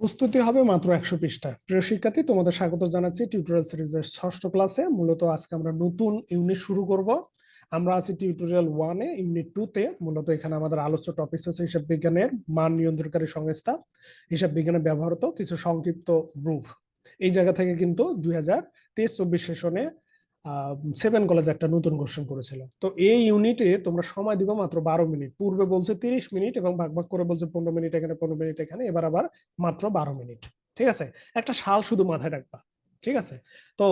প্রস্তুতি হবে মাত্র একশো পৃষ্ঠা প্রিয় শিক্ষার্থী, তোমাদের স্বাগত জানাচ্ছি টিউটোরিয়াল সিরিজের ষষ্ঠ ক্লাসে মূলত আজকে আমরা নতুন ইউনিট শুরু করব। আমরা আছি টিউটোরিয়াল ওয়ানে ইউনিট টু তে মূলত এখানে আমাদের আলোচ্য টপিক হচ্ছে হিসাব বিজ্ঞানের মান নিয়ন্ত্রণকারী সংস্থা, হিসাব বিজ্ঞানে ব্যবহৃত কিছু সংক্ষিপ্ত রূপ এই জায়গা থেকে কিন্তু দুই হাজার তেইশ চব্বিশ সেশনে সেভেন কলেজ একটা নতুন কোশ্চেন করেছিল তো এই ইউনিটে তোমরা সময় দিবে মাত্র বারো মিনিট। পূর্বে বলছে তিরিশ মিনিট এবং ভাগ ভাগ করে বলছে পনেরো মিনিট এখানে, পনেরো মিনিট এখানে, এবার আবার মাত্র বারো মিনিট। ঠিক আছে? একটা সাল শুধু মাথায় রাখবা। ঠিক আছে? তো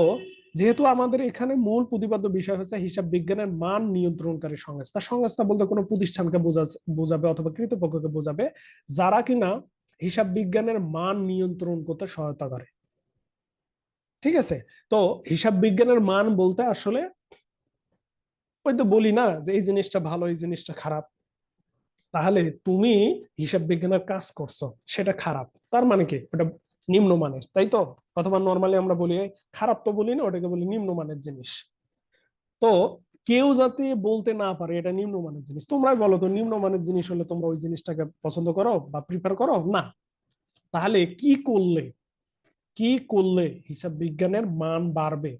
যেহেতু আমাদের এখানে মূল প্রতিপাদ্য বিষয় হচ্ছে হিসাব বিজ্ঞানের মান নিয়ন্ত্রণকারী সংস্থা। সংস্থা বলতে কোনো প্রতিষ্ঠানকে বোঝাবে অথবা কৃতপক্ষকে বোঝাবে যারা কিনা হিসাব বিজ্ঞানের মান নিয়ন্ত্রণ করতে সহায়তা করে। ঠিক আছে? তো হিসাব বিজ্ঞানের মান বলতে আসলে ওই তো বলি না যে এই জিনিসটা ভালো, এই জিনিসটা খারাপ। তাহলে তুমি হিসাব বিজ্ঞানের কাজ করছ, সেটা খারাপ। তার মানে কি? ওটা নিম্নমানের তাই তো? অথবা নর্মালি আমরা বলি খারাপ তো বলি না, ওটাকে বলি নিম্নমানের জিনিস। তো কেউ যাতে বলতে না পারে, এটা নিম্নমানের জিনিস। তোমরাই বলো তো নিম্নমানের জিনিস হলে তোমরা ওই জিনিসটাকে পছন্দ করো বা প্রিফার করো? না। তাহলে কি করলে? কি করলে হিসাব বিজ্ঞানের মান বাড়বে?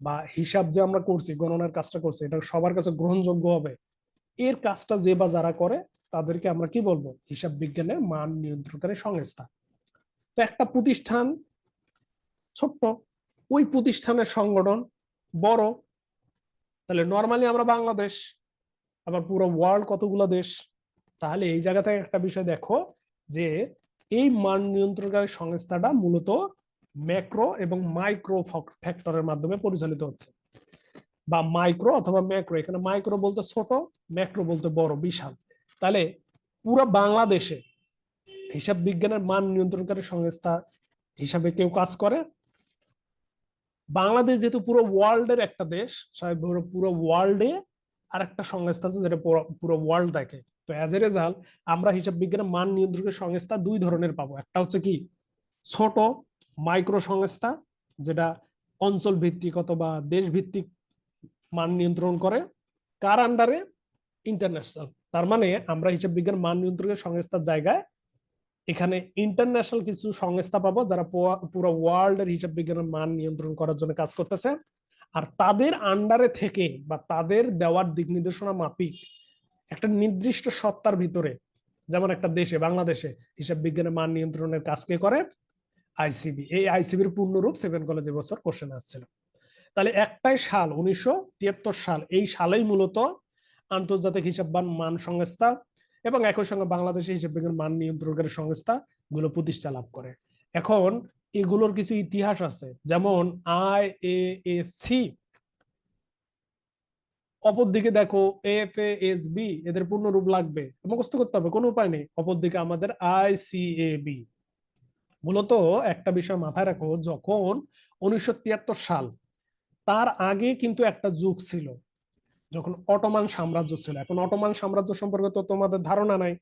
বা হিসাব যে আমরা করছি, গণনার কাজটা করছি, এটা সবার কাছে গ্রহণযোগ্য হবে। এর কাজটা যে বা যারা করে, তাদেরকে আমরা কি বলব? হিসাব বিজ্ঞানের মান নিয়ন্ত্রণকারী সংস্থা তো একটা প্রতিষ্ঠান ছোট্ট, ওই প্রতিষ্ঠানের সংগঠন বড়, তাহলে নর্মালি আমরা বাংলাদেশ, আবার পুরো ওয়ার্ল্ড কতগুলো দেশ, তাহলে এই জায়গা থেকে একটা বিষয় দেখো যে এই মান নিয়ন্ত্রণকারী সংস্থাটা মূলত ম্যাক্রো এবং মাইক্রো ফ্যাক্টরের মাধ্যমে পরিচালিত হচ্ছে। বা মাইক্রো অথবা ম্যাক্রো, এখানে মাইক্রো বলতে ছোট, ম্যাক্রো বলতে বড়, বিশাল। তাহলে পুরো বাংলাদেশে হিসাব বিজ্ঞানের মান নিয়ন্ত্রণকারী সংস্থা হিসাবে কেউ কাজ করে। বাংলাদেশ যেহেতু পুরো ওয়ার্ল্ডের একটা দেশ পুরো ওয়ার্ল্ডে আর একটা সংস্থা আছে যেটা পুরো ওয়ার্ল্ড দেখে। তো অ্যাজ এ রেজাল্ট আমরা হিসাব বিজ্ঞানের মান নিয়ন্ত্রকের সংস্থা দুই ধরনের পাবো। একটা হচ্ছে কি? ছোট মাইক্রো সংস্থা, যেটা অঞ্চল ভিত্তিক অথবা দেশ ভিত্তিক মান নিয়ন্ত্রণ করে। কার আন্ডারে ইন্টারন্যাশনাল তার মানে আমরা হিসাব বিজ্ঞান মান নিয়ন্ত্রকের সংস্থার জায়গায় এখানে ইন্টারন্যাশনাল কিছু সংস্থা পাবো, যারা পুরো ওয়ার্ল্ডের হিসাব বিজ্ঞানের মান নিয়ন্ত্রণ করার জন্য কাজ করতেছে। আর তাদের আন্ডারে থেকে বা তাদের দেওয়ার দিক নির্দেশনা মাফিক একটা নির্দিষ্ট সত্তার ভিতরে, যেমন একটা দেশে, বাংলাদেশে হিসাব বিজ্ঞানের মান নিয়ন্ত্রণের কাজ কে করে? আইসিবি এই আইসিবির পূর্ণরূপ সেভেন কলেজ বছর কোশ্চেন আসছিল। তাহলে একটাই সাল, উনিশশো সাল, এই সালেই মূলত আন্তর্জাতিক হিসাববান মান সংস্থা এবং একই সঙ্গে বাংলাদেশে হিসাব বিজ্ঞান মান নিয়ন্ত্রণকারী সংস্থা গুলো প্রতিষ্ঠা লাভ করে। এখন এগুলোর কিছু ইতিহাস আছে, যেমন আই এ সি অপরদিকে দেখো এফ এস বি এদের পূর্ণ রূপ লাগবে। মুখস্থ করতে হবে, কোনো উপায় নেই। অপরদিকে আমাদের আই সি এ বি মূলত একটা বিষয় মাথায় রাখো, যখন উনিশশো সাল, তার আগে কিন্তু একটা যুগ ছিল, যখন অটোমান সাম্রাজ্য ছিল। এখন অটোমান সাম্রাজ্য সম্পর্কে তো তোমাদের ধারণা নাই।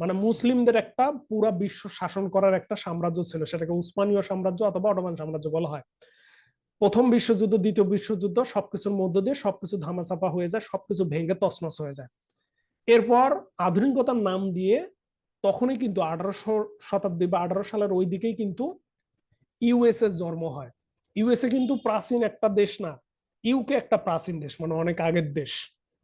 মানে মুসলিমদের একটা পুরা বিশ্ব শাসন করার একটা সাম্রাজ্য ছিল, সেটাকে উসমানীয় সাম্রাজ্য অথবা অটোমান সাম্রাজ্য বলা হয়। প্রথম বিশ্বযুদ্ধ, দ্বিতীয় বিশ্বযুদ্ধ, সবকিছুর মধ্য দিয়ে সবকিছু ধামাচাপা হয়ে যায়, সবকিছু ভেঙে তছনছ হয়ে যায়। এরপর আধুনিকতার নাম দিয়ে তখনই কিন্তু আঠারোশো শতাব্দী বা আঠারো সালের ওই দিকেই কিন্তু ইউএসএ জন্ম হয়। ইউএসএ কিন্তু প্রাচীন একটা দেশ না, ইউকে একটা প্রাচীন দেশ মানে অনেক আগের দেশ।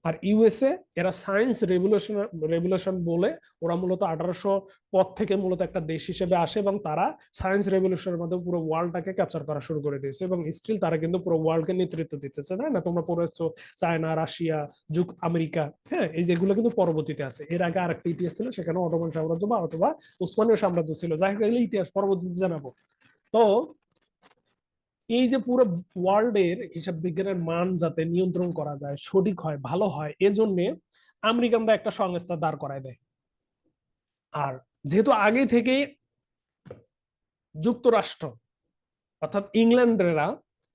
আর ইউএসএ এরা সায়েন্স রেভুলেশন রেভুলেশন বলে ওরা মূলত আঠারোশো পর থেকে মূলত একটা দেশ হিসেবে আসে এবং তারা সায়েন্স রেভলিউশনের মাধ্যমে পুরো ওয়ার্ল্ডটাকে ক্যাপচার করা শুরু করে দিয়েছে এবং স্টিল তারা কিন্তু পুরো ওয়ার্ল্ডকে নেতৃত্ব দিতেছে, তাই না? তোমরা পড়েছো চায়না, রাশিয়া যুগ আমেরিকা হ্যাঁ? এই যেগুলো কিন্তু পরবর্তীতে আছে। এর আগে আরেকটা ইতিহাস ছিল, সেখানে অটোমান সাম্রাজ্য বা অথবা উসমানীয় সাম্রাজ্য ছিল। যাই হোক ইতিহাস, পরবর্তীতে জানাব। তো এই যে পুরো ওয়ার্ল্ডের হিসাব বিজ্ঞানের মান যাতে নিয়ন্ত্রণ করা যায়, সঠিক হয়, ভালো হয়, এজন্য আমেরিকানরা একটা সংস্থা দাঁড় করায় দেয়। আর যেহেতু আগে থেকে যুক্তরাষ্ট্র অর্থাৎ ইংল্যান্ডেরা,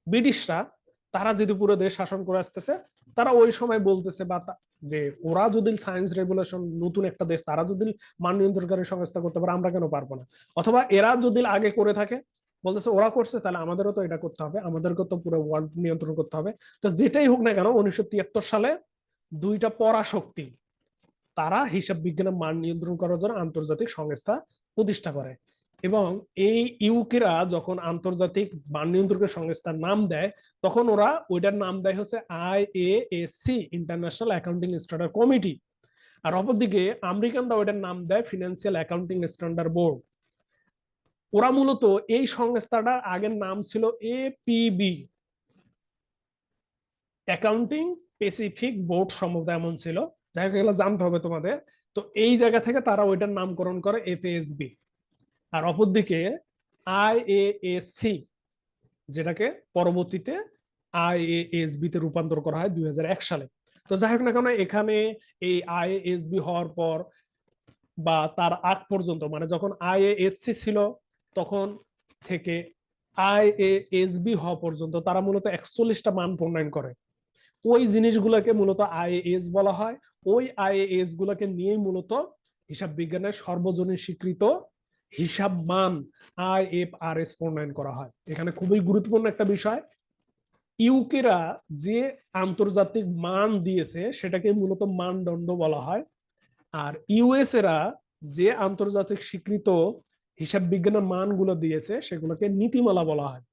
ব্রিটিশরা, তারা যদি পুরো দেশ শাসন করে আসতেছে, তারা ওই সময় বলতেছে বা যে ওরা যদি সায়েন্স রেগুলেশন নতুন একটা দেশ, তারা যদি মান নিয়ন্ত্রণকারী সংস্থা করতে পারে, আমরা কেন পারব না? অথবা এরা যদি আগে করে থাকে বলতেছে, ওরা করছে, তাহলে আমাদেরও তো এটা করতে হবে। আমাদেরকে তো পুরো ওয়ার্ল্ড নিয়ন্ত্রণ করতে হবে। তো যেটাই হোক না কেন, উনিশশো তিয়াত্তর সালে দুইটা পরাশক্তি, তারা হিসাব বিজ্ঞানের মান নিয়ন্ত্রণ করার জন্য আন্তর্জাতিক সংস্থা প্রতিষ্ঠা করে। এবং এই ইউকেরা যখন আন্তর্জাতিক মান নিয়ন্ত্রকের সংস্থার নাম দেয়, তখন ওরা ওইটার নাম দেয় হচ্ছে I A C international accounting standard committee আর অপরদিকে আমেরিকানরা ওইটার নাম দেয় ফিনান্সিয়াল অ্যাকাউন্টিং স্ট্যান্ডার্ড বোর্ড ওরা মূলত এই সংস্থাটার আগের নাম ছিল এপিবি অ্যাকাউন্টিং স্পেসিফিক বোর্ড সম্ভবত এমন ছিল। যাই হোক, এগুলো জানতে হবে তোমাদের। তো এই জায়গা থেকে তারা ওইটার নামকরণ করে এফএসবি আর অপরদিকে আইএএসসি যেটাকে পরবর্তীতে আইএএসবি তে রূপান্তর করা হয় দুই হাজার এক সালে। তো যাই হোক না কেন, এখানে এই আইএএসবি হওয়ার পর বা তার আগ পর্যন্ত মানে যখন আইএএসসি ছিল তখন থেকে আই এ এস বি হওয়া পর্যন্ত তারা মূলত একচল্লিশটা মান প্রণয়ন করে। ওই জিনিসগুলোকে মূলত আইএএস বলা হয়। ওই আইএএস গুলোকে নিয়েই মূলত হিসাব বিজ্ঞানের সর্বজনীন স্বীকৃত হিসাব মান আই এফ আর এস প্রণয়ন করা হয়। এখানে খুবই গুরুত্বপূর্ণ একটা বিষয়। ইউকেরা যে আন্তর্জাতিক মান দিয়েছে, সেটাকে মূলত মানদণ্ড বলা হয়। আর ইউএস এরা যে আন্তর্জাতিক স্বীকৃত হিসাব বিজ্ঞানের মানগুলো দিয়েছে, সেগুলোকে নীতিমালা বলা হয়।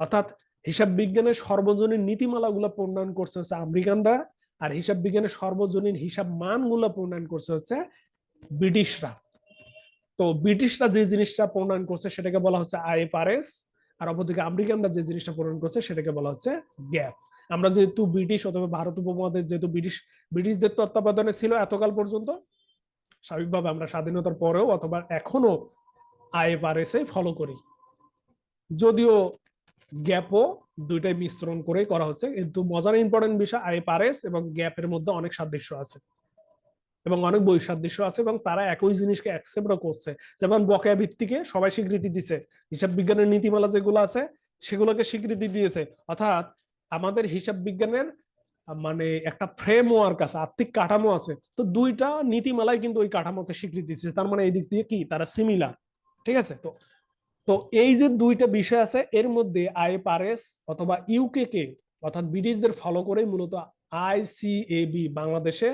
অর্থাৎ হিসাব বিজ্ঞানের সর্বজনীন নীতিমালাগুলো প্রণয়ন করছে হচ্ছে আমেরিকানরা, আর হিসাব বিজ্ঞানের সর্বজনীন হিসাব মানগুলো প্রণয়ন করছে হচ্ছে ব্রিটিশরা। তো ব্রিটিশরা যে জিনিসটা প্রণয়ন করছে সেটাকে বলা হচ্ছে আইএফআরএস, আর অপরদিকে আমেরিকানরা যে জিনিসটা প্রণয়ন করছে সেটাকে বলা হচ্ছে গ্যাপ। আমরা যেহেতু ব্রিটিশ অথবা ভারত উপমহাদেশ যেহেতু ব্রিটিশ, ব্রিটিশদের তত্ত্বাবধানে ছিল এতকাল পর্যন্ত, স্বাভাবিকভাবে আমরা স্বাধীনতার পরেও অথবা এখনও আইএফআরএস এ ফলো করি। যদিও গ্যাপও দুইটাই মিশ্রণ করেই করা হচ্ছে, কিন্তু মজার ইম্পর্টেন্ট বিষয় আইএফআরএস এবং গ্যাপের মধ্যে অনেক সাদৃশ্য আছে এবং অনেক বৈসাদৃশ্য আছে এবং তারা একই জিনিসকে অ্যাকসেপ্টও করছে। যেমন বকেয়া ভিত্তিকে সবাই স্বীকৃতি দিছে, হিসাব বিজ্ঞানের নীতিমালা যেগুলো আছে সেগুলোকে স্বীকৃতি দিয়েছে। অর্থাৎ আমাদের হিসাব বিজ্ঞানের মানে একটা ফ্রেমওয়ার্ক আছে, আর্থিক কাঠামো আছে, তো দুইটা নীতিমালাই কিন্তু ওই কাঠামোকে স্বীকৃতি দিচ্ছে। তার মানে এই দিক দিয়ে কি? তারা সিমিলার ঠিক আছে? তো তো এই যে দুইটা বিষয় আছে এর মধ্যে আইএফআরএস অথবা ইউকে কে অর্থাৎ ব্রিটিশদের ফলো করেই মূলত আইসিএবি বাংলাদেশে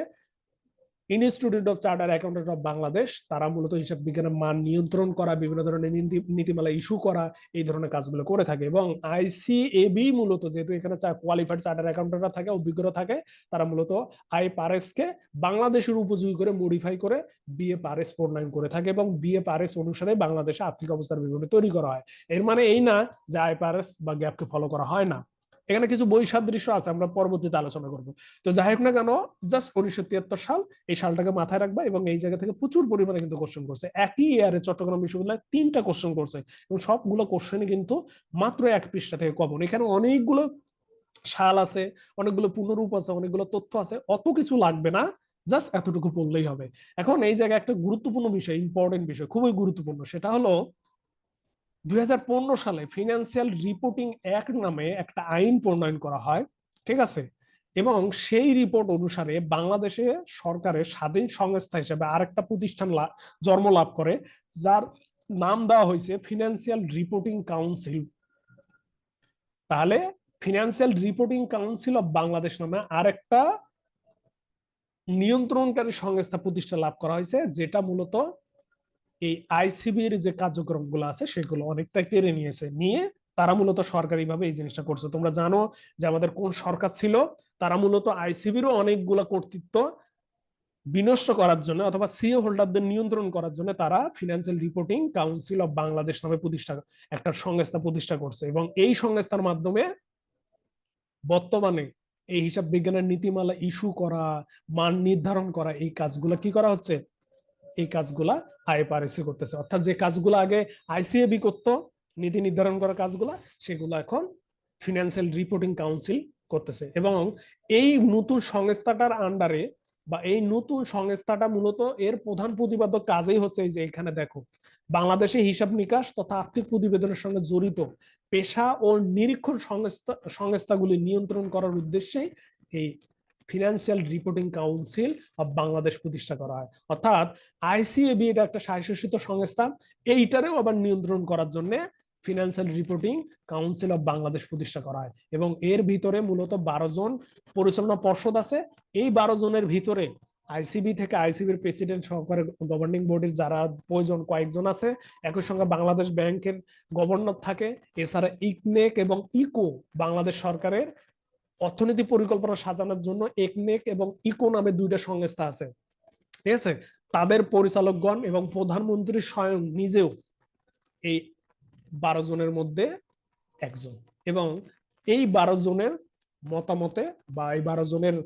institute of charter accountant of Bangladesh তারা মূলত হিসাব বিজ্ঞানের মান নিয়ন্ত্রণ করা, বিভিন্ন ধরনের নীতিমালা ইস্যু করা, এই ধরনের কাজগুলো করে থাকে এবং আইসিএবি মূলত যেহেতু এখানে কোয়ালিফাইড চার্টার অ্যাকাউন্টেন্টরা থাকে অভিজ্ঞতা থাকে, তারা মূলত আই পারেস কে বাংলাদেশের উপযোগী করে মডিফাই করে বিএ পারেস প্রণয়ন করে থাকে এবং বিএ পারেস অনুসারে বাংলাদেশে আর্থিক অবস্থার বিভিন্ন তৈরি করা হয়। এর মানে এই না যে আই পারেস বা গ্যাপকে ফলো করা হয় না। এখানে কিছু বৈসাদৃশ্য আছে, আমরা পরবর্তীতে আলোচনা করব। তো যাই হোক না কেন জাস্ট উনিশশো তিয়াত্তর সাল, এই সালটাকে মাথায় রাখবা এবং এই জায়গা থেকে প্রচুর পরিমাণে কিন্তু কোশ্চেন করছে। একই ইয়ারে চট্টগ্রাম বিশ্ববিদ্যালয় তিনটা কোশ্চেন করছে এবং সবগুলো কোশ্চেনই কিন্তু মাত্র এক পৃষ্ঠা থেকে কমন এখানে অনেকগুলো সাল আছে, অনেকগুলো পুনরূপ আছে, অনেকগুলো তথ্য আছে, অত কিছু লাগবে না জাস্ট এতটুকু পড়লেই হবে। এখন এই জায়গায় একটা গুরুত্বপূর্ণ বিষয় ইম্পর্টেন্ট বিষয়, খুবই গুরুত্বপূর্ণ, সেটা হলো দুই হাজার পনেরো সালে ফিনান্সিয়াল রিপোর্টিং অ্যাক্ট নামে একটা আইন প্রণয়ন করা হয়, ঠিক আছে? এবং সেই রিপোর্ট অনুসারে বাংলাদেশে সরকারের স্বাধীন সংস্থা হিসেবে আরেকটা প্রতিষ্ঠান জন্ম লাভ করে, যার নাম দেওয়া হয়েছে ফিনান্সিয়াল রিপোর্টিং কাউন্সিল তাহলে financial reporting council of Bangladesh নামে আরেকটা নিয়ন্ত্রণকারী সংস্থা প্রতিষ্ঠা লাভ করা হয়েছে, যেটা মূলত এই আইসিবির যে কার্যক্রমগুলো আছে, সেগুলো অনেকটা কেড়ে নিয়েছে। নিয়ে তারা মূলত সরকারিভাবে এই জিনিসটা করছে। তোমরা জানো যে আমাদের কোন সরকার ছিল? তারা মূলত আইসিবিরও অনেকগুলো কর্তৃত্ব বিনষ্ট করার জন্য অথবা সিও হোল্ডারদের নিয়ন্ত্রণ করার জন্য তারা financial reporting council of Bangladesh নামে প্রতিষ্ঠা, একটা সংস্থা প্রতিষ্ঠা করছে। এবং এই সংস্থার মাধ্যমে বর্তমানে এই হিসাব বিজ্ঞানের নীতিমালা ইস্যু করা, মান নির্ধারণ করা, এই কাজগুলো কি করা হচ্ছে? এই কাজগুলা আইএফআরএসি করতেছে। অর্থাৎ যে কাজগুলো আগে আইসিএবি করতো, নীতি নির্ধারণ করা কাজগুলা, সেগুলো এখন ফিনান্সিয়াল রিপোর্টিং কাউন্সিল করতেছে। এবং এই নতুন সংস্থাটার আন্ডারে বা এই নতুন সংস্থাটা মূলত এর প্রধান প্রতিপাদক কাজেই হচ্ছে যে এখানে দেখো, বাংলাদেশে হিসাব নিকাশ তথা আর্থিক প্রতিবেদনের সঙ্গে জড়িত পেশা ও নিরীক্ষণ সংস্থা, সংস্থাগুলি নিয়ন্ত্রণ করার উদ্দেশ্যে এই financial reporting council of Bangladesh প্রতিষ্ঠা করা হয়। অর্থাৎ আইসিএবি এটা একটা স্বায়ত্তশাসিত সংস্থা, এইটারেও আবার নিয়ন্ত্রণ করার জন্য financial reporting council of Bangladesh প্রতিষ্ঠা করা হয়। এবং এর ভিতরে মূলত বারো জন পরিচালনা পর্ষদ আছে। এই বারো জনের ভিতরে আইসিবি থেকে আইসিবির প্রেসিডেন্ট সহকারে গভর্নিং বডির যারা প্রয়োজন কয়েকজন আছে, একই সঙ্গে বাংলাদেশ ব্যাংকের গভর্নর থাকে, এছাড়া ইকনেক এবং ইকো বাংলাদেশ সরকারের অর্থনীতি পরিকল্পনা সাজানোর জন্য একনেক এবং ইকো নামে দুইটা সংস্থা আছে। ঠিক আছে? তাদের পরিচালকগণ এবং প্রধানমন্ত্রী স্বয়ং নিজেও এই বারো জনের মধ্যে একজন। এবং এই বারো জনের মতামতে বা এই বারো জনের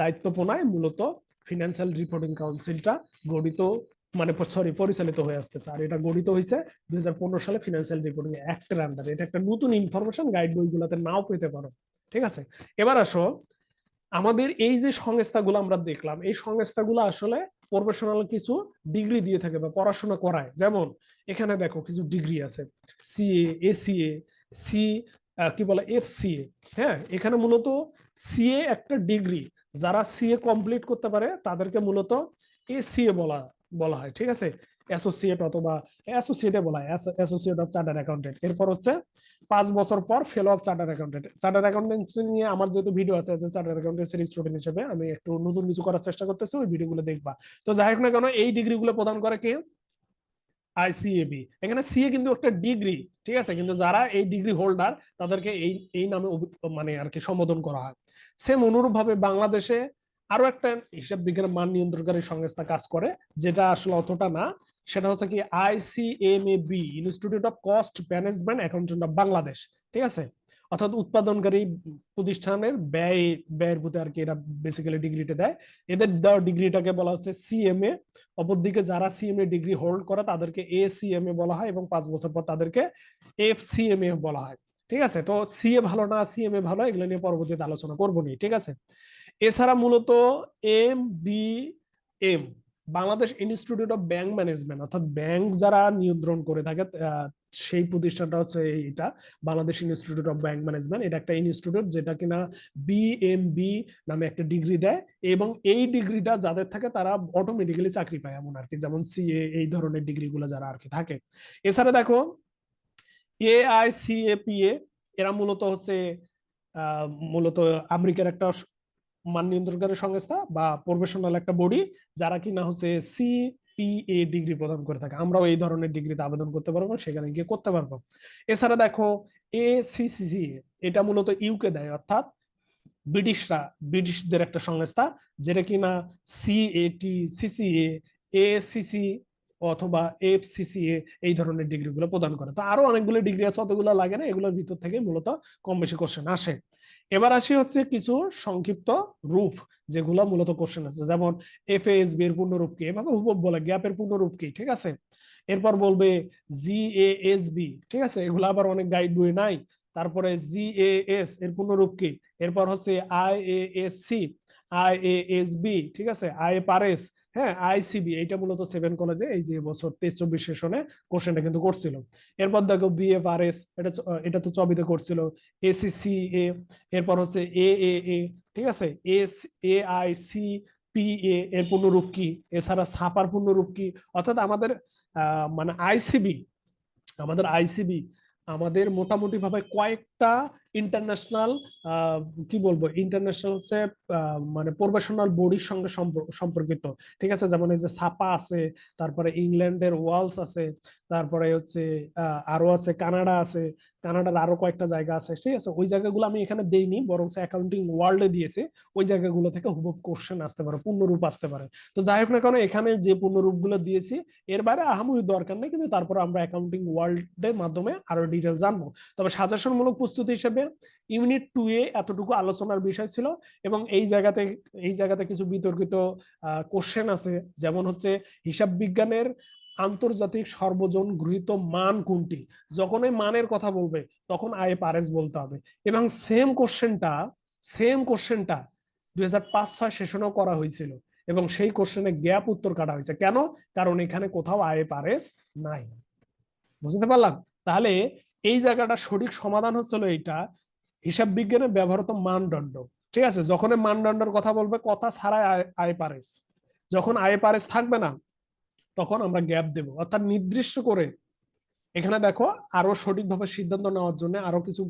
দায়িত্বপনায় মূলত ফিনান্সিয়াল রিপোর্টিং কাউন্সিলটা গঠিত মানে সরি পরিচালিত হয়ে আসতেছে। আর এটা গঠিত হয়েছে দুই হাজার পনেরো সালে ফিনান্সিয়াল রিপোর্টিং অ্যাক্টের আন্ডারে এটা একটা নতুন ইনফরমেশন গাইড বইগুলোতে নাও পেতে পারো। ঠিক আছে? এবার আসো, আমাদের এই যে সংস্থাগুলো আমরা দেখলাম, এই সংস্থাগুলো আসলে প্রফেশনাল কিছু ডিগ্রি দিয়ে থাকে বা পড়াশোনা করায়। যেমন, এখানে দেখো কিছু ডিগ্রি আছে সিএ এসিএ সি কি বলে এফ এফসিএ হ্যাঁ? এখানে মূলত সিএ একটা ডিগ্রি যারা সিএ কমপ্লিট করতে পারে, তাদেরকে মূলত এসিএ বলা বলা হয়, ঠিক আছে? অ্যাসোসিয়েট অথবা অ্যাসোসিয়েটে বলা হয় অ্যাসোসিয়েট অফ চার্টার অ্যাকাউন্টেন্ট এরপর হচ্ছে পাঁচ বছর পর fellow of charter accountant charter accountancy নিয়ে আমার যেহেতু ভিডিও আছে চার্টার অ্যাকাউন্টেন্সির স্টুডেন্ট হিসেবে আমি একটু নতুন কিছু করার চেষ্টা করতেছি, ওই ভিডিওগুলো দেখবা। তো যাই হোক না কেন, এই ডিগ্রিগুলো প্রদান করে কে? আইসিএবি এখানে সিএ কিন্তু একটা ডিগ্রি ঠিক আছে? কিন্তু যারা এই ডিগ্রি হোল্ডার তাদেরকে এই এই নামে মানে আর কি সম্বোধন করা হয়। সেম অনুরূপ ভাবে বাংলাদেশে আরও একটা হিসাব বিজ্ঞানের মান নিয়ন্ত্রণকারী সংস্থা কাজ করে, যেটা আসলে অতটা না। সেটা হচ্ছে কি ICMAB institute of cost management accountant of Bangladesh ঠিক আছে? অর্থাৎ উৎপাদনকারী প্রতিষ্ঠানের ব্যয়, ব্যয়ের প্রতি আর কি এরা বেসিক্যালি ডিগ্রিটা দেয়। এদের দেওয়া ডিগ্রিটাকে বলা হচ্ছে সিএমএ অপরদিকে যারা সিএমএ ডিগ্রি হোল্ড করে তাদেরকে এ সিএমএ বলা হয় এবং পাঁচ বছর পর তাদেরকে এফ সিএমএ বলা হয়, ঠিক আছে? তো সিএ ভালো না সিএমএ ভালো, এগুলো নিয়ে পরবর্তীতে আলোচনা করব নি, ঠিক আছে? এছাড়া মূলত M B M Bangladesh institute of bank management অর্থাৎ ব্যাংক যারা নিয়ন্ত্রণ করে থাকে সেই প্রতিষ্ঠানটা হচ্ছে এটা Bangladesh institute of bank management এটা একটা ইনস্টিটিউট যেটা কিনা বিএমবি নামে একটা ডিগ্রি দেয় এবং এই ডিগ্রিটা যাদের থাকে তারা অটোমেটিক্যালি চাকরি পায় এমন আর কি, যেমন সিএ এই ধরনের ডিগ্রিগুলো যারা আর কি থাকে। এছাড়া দেখো এআইসিএপিএ এরা মূলত হচ্ছে মূলত আমেরিকার একটা মান নিয়ন্ত্রণকারী সংস্থা বা প্রফেশনাল একটা বডি যারা কিনা হচ্ছে সি পিএ ডিগ্রি প্রদান করে থাকে। আমরাও এই ধরনের ডিগ্রিতে আবেদন করতে পারব, সেখানে গিয়ে করতে পারব। এছাড়া দেখো এ সিসিসি এটা মূলত ইউকে দেয়, অর্থাৎ ব্রিটিশরা, ব্রিটিশদের একটা সংস্থা, যেটা কিনা সিএটি সিসিএ এসিসি অথবা এফ এফসিসিএ এই ধরনের ডিগ্রিগুলো প্রদান করে। তো আরও অনেকগুলো ডিগ্রি আছে, অতগুলো লাগে না, এগুলোর ভিতর থেকে মূলত কম বেশি কোশ্চেন আসে। এবার আসি হচ্ছে কিছু সংক্ষিপ্ত রূপ, যেগুলো মূলত কোশ্চেন আছে। যেমন এফ এস বি এর পূর্ণরূপ কি? এভাবে হুবব বলে গ্যাপের পূর্ণরূপ কি? ঠিক আছে? এরপর বলবে জি এ এস বি ঠিক আছে? এগুলো আবার অনেক গাইড বই নাই। তারপরে জি এ এস এর পূর্ণরূপ কি? এরপর হচ্ছে I A S C I A S B ঠিক আছে? আই পার এস হ্যাঁ আইসিবি, এইটা মূলত সেভেন কলেজে এই যে বছর তেইশ চব্বিশ সেশনে কোশ্চেনটা কিন্তু করছিল। এরপর দেখো বিএফআরএস এটা এটা তো চবিতে করছিল। এসিসি এ এরপর হচ্ছে এ এ এ ঠিক আছে? S A I C P A এর পূর্ণরূপ কি? এছাড়া ছাপার পূর্ণরূপ কি? অর্থাৎ আমাদের মানে আইসিবি, আমাদের আইসিবি, আমাদের মোটামুটি ভাবে কয়েকটা ইন্টারন্যাশনাল কি বলব? ইন্টারন্যাশনাল হচ্ছে মানে প্রফেশনাল বডির সঙ্গে সম্পর্কিত। ঠিক আছে? যেমন এই যে সাপা আছে, তারপরে ইংল্যান্ডের ওয়ালস আছে, তারপরে হচ্ছে আরও আছে কানাডা আছে, কানাডার আরও কয়েকটা জায়গা আছে, ঠিক আছে? ওই জায়গাগুলো আমি এখানে দেইনি, বরং অ্যাকাউন্টিং ওয়ার্ল্ডে দিয়েছে। ওই জায়গাগুলো থেকে হুবব কোশ্চেন আসতে পারে, পূর্ণরূপ আসতে পারে। তো যাই হোক না কেন, এখানে যে পূর্ণরূপগুলো দিয়েছি, এর বাইরে আহামরি দরকার নেই, কিন্তু তারপর আমরা অ্যাকাউন্টিং ওয়ার্ল্ডের মাধ্যমে আরও ডিটেল জানব। তবে সাজেশনমূলক প্রস্তুতি হিসেবে ইউনিট টু এ এতটুকু আলোচনার বিষয় ছিল এবং এই জায়গাতে এই জায়গাতে কিছু বিতর্কিত কোশ্চেন আছে। যেমন হচ্ছে হিসাব বিজ্ঞানের আন্তর্জাতিক সর্বজন গৃহীত মান কোনটি? যখন এই মানের কথা বলবে, তখন আই পারেস বলতে হবে। এবং সেম কোশ্চেনটা সেম কোশ্চেনটা দুই হাজার পাঁচ ছয় সেশনেও করা হয়েছিল এবং সেই কোশ্চেনে গ্যাপ উত্তর কাটা হয়েছে। কেন? কারণ এখানে কোথাও আই পারেস নাই। বুঝতে পারলাম? তাহলে এই জায়গাটা সঠিক সমাধান হচ্ছিল এইটা। হিসাব বিজ্ঞানে ব্যবহৃত মানদণ্ড। ঠিক আছে? যখন মানদণ্ডের কথা বলবে, কথা ছাড়াই আই পারেস যখন আই পারেস থাকবে না, তখন আমরা গ্যাপ দেব। অর্থাৎ নির্দিষ্ট করে এখানে দেখো আরও সঠিকভাবে সিদ্ধান্ত নেওয়ার জন্য আরও কিছু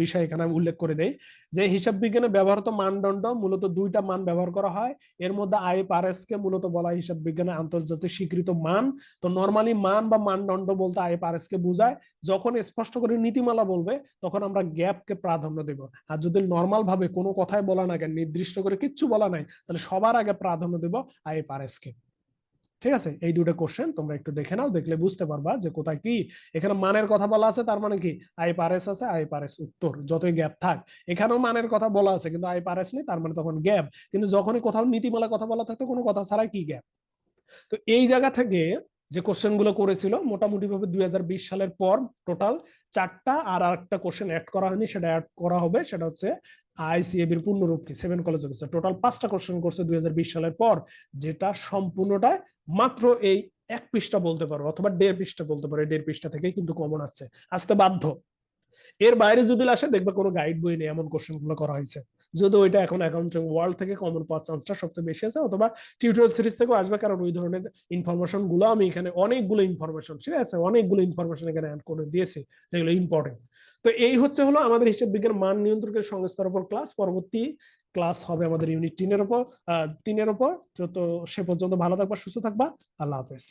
বিষয় এখানে আমি উল্লেখ করে দেই। যে হিসাব বিজ্ঞানে ব্যবহৃত মানদণ্ড মূলত দুইটা মান ব্যবহার করা হয়। এর মধ্যে আইএফআরএস কে মূলত বলা হয় হিসাব বিজ্ঞানের আন্তর্জাতিক স্বীকৃত মান। তো নর্মালি মান বা মানদণ্ড বলতে আইএফআরএস কে বোঝায়। যখন স্পষ্ট করে নীতিমালা বলবে, তখন আমরা গ্যাপকে প্রাধান্য দেব। আর যদি নর্মাল ভাবে কোনো কথাই বলা না কেন নির্দিষ্ট করে কিচ্ছু বলা নাই, তাহলে সবার আগে প্রাধান্য দেব আইএফআরএস কে। ঠিক আছে? এই দুটো কোশ্চেন তোমরা একটু দেখে নাও, দেখলে বুঝতে পারবা যে কোথায় কি, এখানে মানের কথা বলা আছে, তার মানে কি? আই পারেস আছে আই পারেস উত্তর, যতই গ্যাপ থাক। এখানেও মানের কথা বলা আছে, কিন্তু আই পারেস নেই, তার মানে তখন গ্যাপ কিন্তু যখনই কোথাও নীতিমালা কথা বলা থাকতো, কোনো কথা ছাড়াই কি গ্যাপ তো এই জায়গা থেকে যে কোশ্চেনগুলো করেছিল মোটামুটি ভাবে দুই হাজার বিশ সালের পর টোটাল চারটা আর একটা কোশ্চেন অ্যাড করা হয়নি, সেটা অ্যাড করা হবে, সেটা হচ্ছে আইসিএব এর পূর্ণরূপ কি সেভেন কলেজে টোটাল পাঁচটা কোশ্চেন করছে দুই সালের পর, যেটা সম্পূর্ণটা মাত্র এই এক পৃষ্ঠা বলতে পারো, অথবা দেড় পৃষ্ঠা বলতে পারো দেড় পৃষ্ঠা থেকে কিন্তু কমন আসছে। আসতে বাধ্য। এর বাইরে যদি আসে, দেখবে কোনো গাইড বই নেই, এমন কোশ্চেনগুলো করা হয়েছে। যদি ওইটা এখন অ্যাকাউন্টিং ওয়ার্ল্ড থেকে কমন পাওয়ার চান্সটা সবচেয়ে বেশি আছে, অথবা টিউটোরিয়াল সিরিজ থেকেও আসবে, কারণ ওই ধরনের ইনফরমেশনগুলো আমি এখানে অনেকগুলো ইনফরমেশন ঠিক আছে? অনেকগুলো ইনফরমেশন এখানে অ্যাড করে দিয়েছি, যেগুলো ইম্পর্টেন্ট তো এই হচ্ছে হলো আমাদের হিসাব বিজ্ঞান মান নিয়ন্ত্রকের সংস্থার উপর ক্লাস পরবর্তী ক্লাস হবে আমাদের ইউনিট তিনের উপর তিনের উপর। তো সে পর্যন্ত ভালো থাকবা, সুস্থ থাকবা। আল্লাহ হাফেজ।